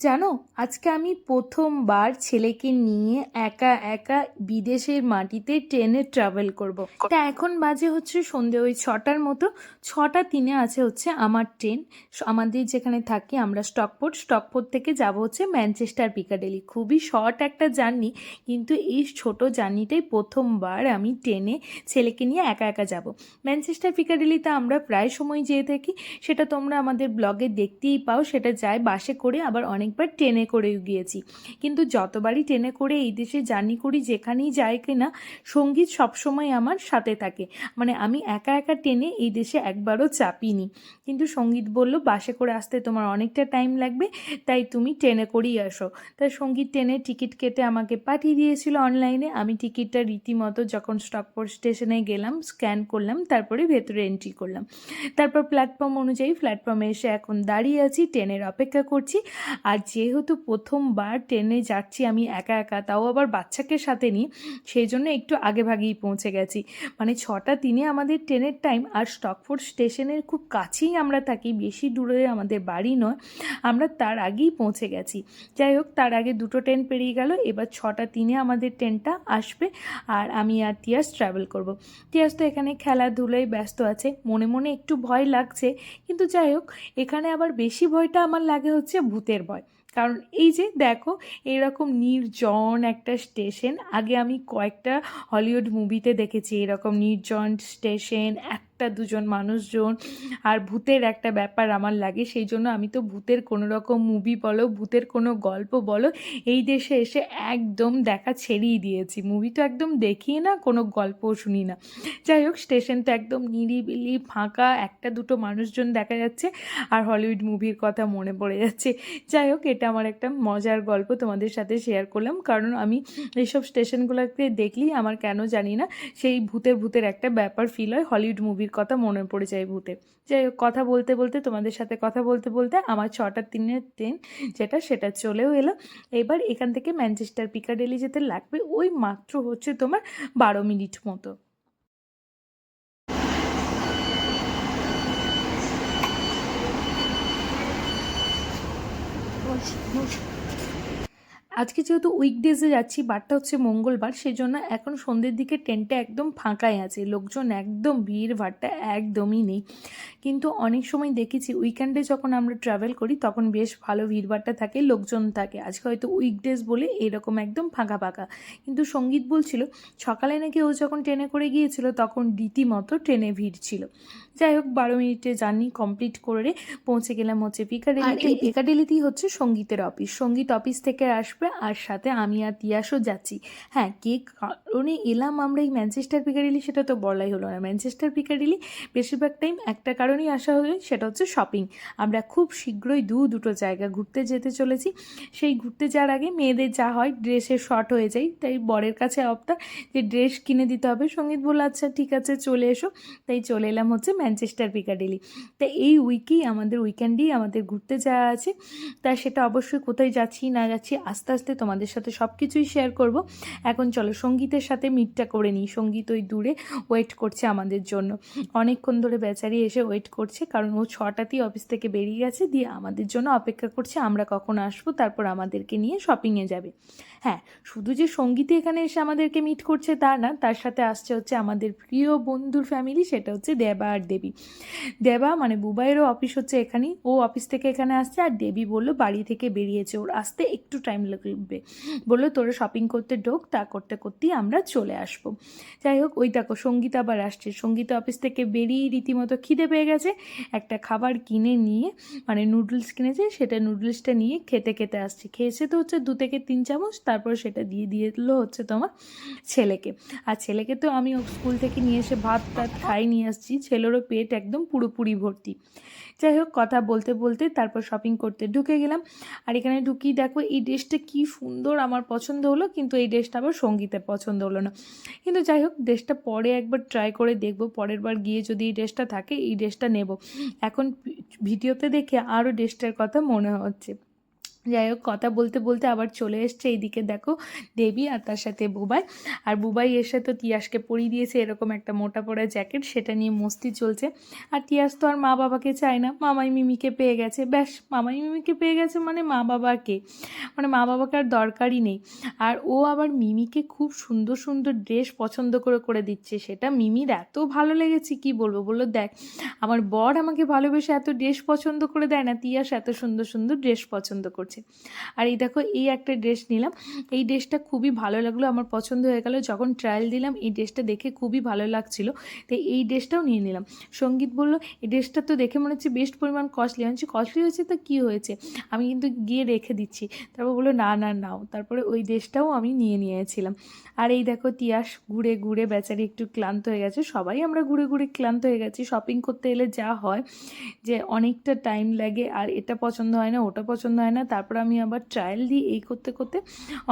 জানো, আজকে আমি প্রথমবার ছেলেকে নিয়ে একা একা বিদেশের মাটিতে ট্রেনে ট্রাভেল করব। তা এখন বাজে হচ্ছে সন্ধে ওই ছটার মতো। ছটা তিনে আছে হচ্ছে আমার ট্রেন। আমাদের যেখানে থাকি আমরা স্টকপোর্ট। স্টকপোর্ট থেকে যাব হচ্ছে ম্যানচেস্টার পিকাডেলি। খুবই শর্ট একটা জার্নি, কিন্তু এই ছোট জার্নিটাই প্রথমবার আমি ট্রেনে ছেলেকে নিয়ে একা একা যাব। ম্যানচেস্টার পিকাডেলিতে আমরা প্রায় সময় যেয়ে থাকি। সেটা তোমরা আমাদের ব্লগে দেখতেই পাও। সেটা যায় বাসে করে আবার অনেকবার ট্রেনে করেও গিয়েছি। কিন্তু যতবারই ট্রেনে করে এই দেশে জার্নি করি, যেখানেই যাই কিনা, সংগীত সবসময় আমার সাথে থাকে। মানে আমি একা একা ট্রেনে এই দেশে একবারও চাপিনি। কিন্তু সংগীত বলল, বাসে করে আসতে তোমার অনেকটা টাইম লাগবে, তাই তুমি ট্রেনে করেই আসো। তাই সংগীত ট্রেনে টিকিট কেটে আমাকে পাঠিয়ে দিয়েছিল অনলাইনে। আমি টিকিটটা রীতিমতো যখন স্টকপোর্ট স্টেশনে গেলাম, স্ক্যান করলাম, তারপরে ভেতরে এন্ট্রি করলাম। তারপর প্ল্যাটফর্ম অনুযায়ী প্ল্যাটফর্মে এসে এখন দাঁড়িয়ে আছি, ট্রেনের অপেক্ষা করছি। আর যেহেতু প্রথমবার ট্রেনে যাচ্ছি, আমি একা একা, তাও আবার বাচ্চাকে সাথে নিই, সেই জন্য একটু আগে ভাগেই পৌঁছে গেছি। মানে ছটা তিনে আমাদের ট্রেনের টাইম, আর স্টকফোর্ড স্টেশনের খুব কাছেই আমরা থাকি, বেশি দূরে আমাদের বাড়ি নয়, আমরা তার আগেই পৌঁছে গেছি। যাই হোক, তার আগে দুটো ট্রেন পেরিয়ে গেল, এবার ছটা তিনে আমাদের ট্রেনটা আসবে, আর আমি আর তিয়াস ট্রাভেল করব। তিয়াস তো এখানে খেলাধুলোয় ব্যস্ত আছে, মনে মনে একটু ভয় লাগছে, কিন্তু যাই হোক, এখানে আবার বেশি ভয়টা আমার লাগে হচ্ছে ভূতের ভয়। কারণ এই যে দেখো, এরকম নির্জন একটা স্টেশন আগে আমি কয়েকটা হলিউড মুভিতে দেখেছি, এরকম নির্জন স্টেশন একটা দুজন মানুষজন আর ভূতের একটা ব্যাপার আমার লাগে, সেই জন্য আমি তো ভূতের কোনো রকম মুভি বলো, ভূতের কোনো গল্প বলো, এই দেশে এসে একদম দেখা ছেড়েই দিয়েছি। মুভি তো একদম দেখি না, কোনো গল্পও শুনি না। যাই হোক স্টেশন তো একদম নিরিবিলি, ফাঁকা, একটা দুটো মানুষজন দেখা যাচ্ছে আর হলিউড মুভির কথা মনে পড়ে যাচ্ছে। যাই হোক, এটা আমার একটা মজার গল্প তোমাদের সাথে শেয়ার করলাম। কারণ আমি এইসব স্টেশনগুলোকে দেখলেই আমার কেন জানি না, সেই ভূতের ভূতের একটা ব্যাপার ফিল হয় হলিউড মুভির কথা মনে পড়ে যায় ভূতে। যাই হোক, কথা বলতে বলতে, তোমাদের সাথে কথা বলতে বলতে আমার ছটার তিনের ট্রেন যেটা সেটা চলেও এলো। এবার এখান থেকে ম্যানচেস্টার পিকাডেলি যেতে লাগবে, ওই মাত্র হচ্ছে তোমার বারো মিনিট মতো। আজকে যেহেতু উইকডেজে যাচ্ছি, বারটা হচ্ছে মঙ্গলবার সেই জন্য এখন সন্ধ্যের দিকে ট্রেনটা একদম ফাঁকাই আছে। লোকজন একদম ভিড়, ভাড়টা একদমই নেই। কিন্তু অনেক সময় দেখেছি উইকেন্ডে যখন আমরা ট্রাভেল করি, তখন বেশ ভালো ভিড়ভাড়টা থাকে, লোকজন থাকে। আজকে হয়তো উইকডেজ বলে এরকম একদম ফাঁকা ফাঁকা। কিন্তু সংগীত বলছিল, সকালে নাকি ও যখন ট্রেনে করে গিয়েছিল, তখন রীতিমতো ট্রেনে ভিড় ছিল। যাই হোক, বারো মিনিটে জার্নি কমপ্লিট করে পৌঁছে গেলাম হচ্ছে পিকাডেলিতে পিকাডেলিতেই হচ্ছে সঙ্গীতের অফিস সংগীত অফিস থেকে আসবে আর সাথে আমি আর তিয়াসও যাচ্ছি। হ্যাঁ কে কারণে এলাম আমরা এই ম্যানচেস্টার পিকাডেলি সেটা তো বলাই হলো না। ম্যানচেস্টার পিকাডেলি বেশিরভাগ টাইম একটা কারণেই আসা হলো, সেটা হচ্ছে শপিং আমরা খুব শীঘ্রই দু দুটো জায়গা ঘুরতে যেতে চলেছি। সেই ঘুরতে যাওয়ার আগে মেয়েদের যা হয় ড্রেসের শর্ট হয়ে যায়। তাই বরের কাছে আবদার যে ড্রেস কিনে দিতে হবে। সংগীত বলল আচ্ছা ঠিক আছে, চলে এসো। তাই চলে এলাম হচ্ছে ম্যানচেস্টার পিকাডেলি তা এই উইকেই আমাদের উইকেন্ডেই আমাদের ঘুরতে যাওয়া আছে। তা সেটা অবশ্যই কোথায় যাচ্ছি, না যাচ্ছি, আস্তে আস্তে তোমাদের সাথে সব কিছুই শেয়ার করব। এখন চলো সঙ্গীতের সাথে মিটটা করে নিই। সংগীত ওই দূরে ওয়েট করছে আমাদের জন্য। অনেকক্ষণ ধরে বেচারি এসে ওয়েট করছে, কারণ ও ছটাতেই অফিস থেকে বেরিয়ে গেছে, দিয়ে আমাদের জন্য অপেক্ষা করছে, আমরা কখন আসব, তারপর আমাদেরকে নিয়ে শপিংয়ে যাবে। হ্যাঁ শুধু যে সঙ্গীতে এখানে এসে আমাদেরকে মিট করছে তা না, তার সাথে আসছে হচ্ছে আমাদের প্রিয় বন্ধুর ফ্যামিলি সেটা হচ্ছে দেবা আর দেবী। দেবা মানে বুবাইয়েরও অফিস হচ্ছে এখানেই, ও অফিস থেকে এখানে আসছে, আর দেবী বলল বাড়ি থেকে বেরিয়েছে, ওর আসতে একটু টাইম লাগবে বলল, তোরা শপিং করতে ঢোক, তা করতে করতেই আমরা চলে আসব। যাই হোক, ওই দেখো, সংগীত আবার আসছে। সংগীত অফিস থেকে বেরিয়ে রীতিমতো খিদে পেয়ে গেছে। একটা খাবার কিনে নিয়ে মানে নুডলস কিনেছে, সেটা নুডলসটা নিয়ে খেতে খেতে আসছে। খেয়েছে তো হচ্ছে দু থেকে তিন চামচ, তারপর সেটা দিয়ে দিয়ে দিল হচ্ছে তোমার ছেলেকে। আর ছেলেকে তো আমি স্কুল থেকে নিয়ে এসে ভাত টাত খাই নিয়ে আসছি। ছেলেরও পেট একদম পুরোপুরি ভর্তি। যাই হোক, কথা বলতে বলতে তারপর শপিং করতে ঢুকে গেলাম। আর এখানে ঢুকিয়ে দেখো, এই ড্রেসটা কী সুন্দর আমার পছন্দ হলো, কিন্তু এই ড্রেসটা আবার সঙ্গীতের পছন্দ হলো না। কিন্তু যাই হোক, ড্রেসটা পরে একবার ট্রাই করে দেখব, পরের বার গিয়ে যদি এই ড্রেসটা থাকে, এই ড্রেসটা নেব। এখন ভিডিওতে দেখে আরও ড্রেসটার কথা মনে হচ্ছে। যাই হোক, কথা বলতে বলতে আবার চলে এসছে এইদিকে দেখো দেবী আর তার সাথে বুবাই। আর বুবাই এসে তো তিয়াসকে পরিয়ে দিয়েছে এরকম একটা মোটা পড়া জ্যাকেট, সেটা নিয়ে মস্তি চলছে। আর তিয়াস তো আর মা বাবাকে চায় না, মামাই মিমিকে পেয়ে গেছে। ব্যাস, মামাই মিমিকে পেয়ে গেছে মানে মা বাবাকে। মানে মা বাবাকে আর দরকারই নেই। আর ও আবার মিমিকে খুব সুন্দর সুন্দর ড্রেস পছন্দ করে করে দিচ্ছে। সেটা মিমির এত ভালো লেগেছে, কি বলব? বলল, দেখ, আমার বর আমাকে ভালোবেসে এত ড্রেস পছন্দ করে দেয় না, তিয়াস এত সুন্দর সুন্দর ড্রেস পছন্দ করছে। আর এই দেখো, এই একটা ড্রেস নিলাম। এই ড্রেসটা খুবই ভালো লাগল, আমার পছন্দ হয়ে গেল। যখন ট্রায়াল দিলাম, এই ড্রেসটা দেখে খুবই ভালো লাগছিল। তো এই ড্রেসটাও নিয়ে নিলাম। সংগীত বলল, এই ড্রেসটা তো দেখে মনে হচ্ছে বেস্ট পরিমাণ কস্টলি আমি কস্টলি হয়েছে তো কী হয়েছে? আমি কিন্তু গিয়ে রেখে দিচ্ছি। তারপর বলল, না না, নাও। তারপরে ওই ড্রেসটাও আমি নিয়ে নিয়েছিলাম। আর এই দেখো, তিয়াস ঘুরে ঘুরে বেচারি একটু ক্লান্ত হয়ে গেছে। সবাই আমরা ঘুরে ঘুরে ক্লান্ত হয়ে গেছি। শপিং করতে এলে যা হয়, যে অনেকটা টাইম লাগে। আর এটা পছন্দ হয় না, ওটা পছন্দ হয় না তারপর আমি আবার ট্রায়াল দিই এই করতে করতে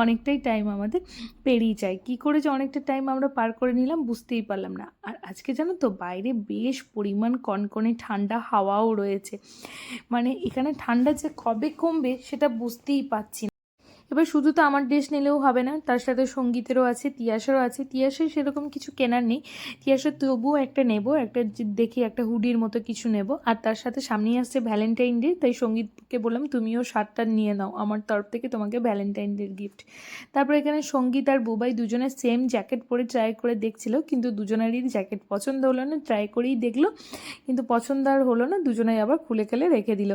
অনেকটাই টাইম আমাদের পেরিয়ে যায়। কি করে যে অনেকটা টাইম আমরা পার করে নিলাম বুঝতেই পারলাম না। আর আজকে জানো তো বাইরে বেশ পরিমাণ কনকনে ঠান্ডা হাওয়াও রয়েছে। মানে এখানে ঠান্ডা যে কবে কমবে সেটা বুঝতেই পারছি না। এবার শুধু তো আমার ড্রেস নিলেও হবে না, তার সাথে সঙ্গীতেরও আছে, তিয়াসেরও আছে। তিয়াসের সেরকম কিছু কেনার নেই। তিয়াসের তবুও একটা নেব, একটা দেখি একটা হুডির মতো কিছু নেব। আর তার সাথে সামনেই আসছে ভ্যালেন্টাইন ডে তাই সঙ্গীতকে বললাম, তুমিও শার্টটা নিয়ে নাও, আমার তরফ থেকে তোমাকে ভ্যালেন্টাইন ডের গিফট তারপর এখানে সংগীত আর বুবাই দুজনে সেম জ্যাকেট পরে ট্রাই করে দেখছিল, কিন্তু দুজনেরই জ্যাকেট পছন্দ হলো না ট্রাই করেই দেখল, কিন্তু পছন্দ আর হলো না, দুজনেই আবার খুলে খেলে রেখে দিল।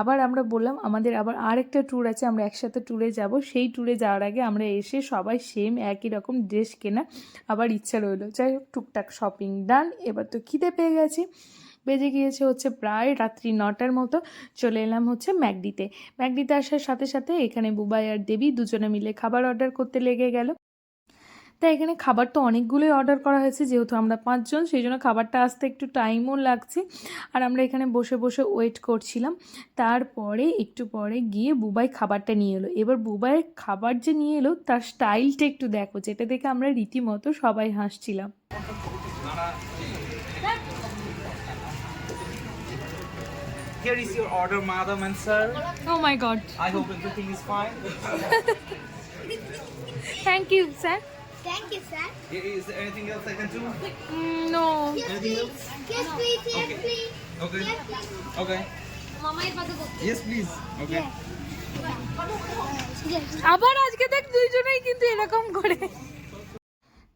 আবার আমরা বললাম, আমাদের আবার আরেকটা ট্যুর আছে, আমরা একসাথে ট্যুরে যাব। সেই ট্যুরে যাওয়ার আগে আমরা এসে সবাই সেম একই রকম ড্রেস কেনা আবার ইচ্ছা রইল। যাই হোক, টুকটাক শপিং ডান এবার তো খিদে পেয়ে গেছি। বেজে গিয়েছে হচ্ছে প্রায় রাত্রি নটার মতো, চলে এলাম হচ্ছে ম্যাকডিতে। ম্যাকডিতে আসার সাথে সাথে এখানে বুবাই আর দেবী দুজনে মিলে খাবার অর্ডার করতে লেগে গেল। তাই এখানে খাবার তো অনেকগুলোই অর্ডার করা হয়েছে যেহেতু আমরা পাঁচজন সেই জন্য খাবারটা আসতে একটু টাইমও লাগছে। আর আমরা এখানে বসে বসে ওয়েট করছিলাম। তারপরে একটু পরে গিয়ে বুবাই খাবারটা নিয়ে এলো। এবার বুবাই খাবার যে নিয়ে এলো তার স্টাইলটা একটু দেখো যেটা দেখে আমরা রীতিমতো সবাই হাসছিলাম। Here is your order, madam and sir. Oh my god I hope everything is fine. Thank you sir Thank you, sir. Is there anything else I can do? Mm, no. Yes, Anything please. else? Yes, please. Yes, Okay. please. Okay. Yes, please. Okay. Yes, please. Okay. Yes. আবার আজকে দেখ দুইজনেই কিন্তু এরকম করে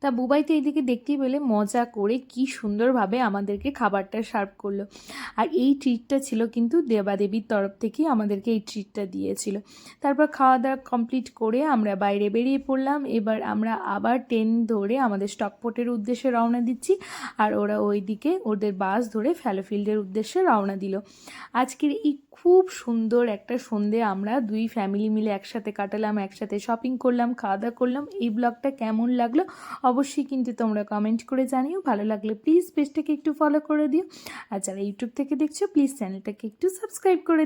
তা বুবাই তো এইদিকে দেখতেই পেলে মজা করে কি সুন্দরভাবে আমাদেরকে খাবারটা সার্ভ করল। আর এই ট্রিটটা ছিল কিন্তু দেবাদেবীর তরফ থেকেই আমাদেরকে এই ট্রিটটা দিয়েছিল। তারপর খাওয়া দাওয়া কমপ্লিট করে আমরা বাইরে বেরিয়ে পড়লাম। এবার আমরা আবার ট্রেন ধরে আমাদের স্টকপোর্টের উদ্দেশ্যে রওনা দিচ্ছি। আর ওরা ওইদিকে ওদের বাস ধরে ফ্যালোফিল্ডের উদ্দেশ্যে রওনা দিল। আজকের এই খুব সুন্দর একটা সন্ধে আমরা দুই ফ্যামিলি মিলে একসাথে কাটালাম, একসাথে শপিং করলাম খাওয়া দাওয়া করলাম। এই ব্লগটা কেমন লাগল অবশ্যই কিন্তু তোমরা কমেন্ট করে জানিও। ভালো লাগলে প্লিজ পেজটাকে একটু ফলো করে দিও। আর যারা ইউটিউব থেকে দেখছ প্লিজ চ্যানেলটাকে একটু সাবস্ক্রাইব করে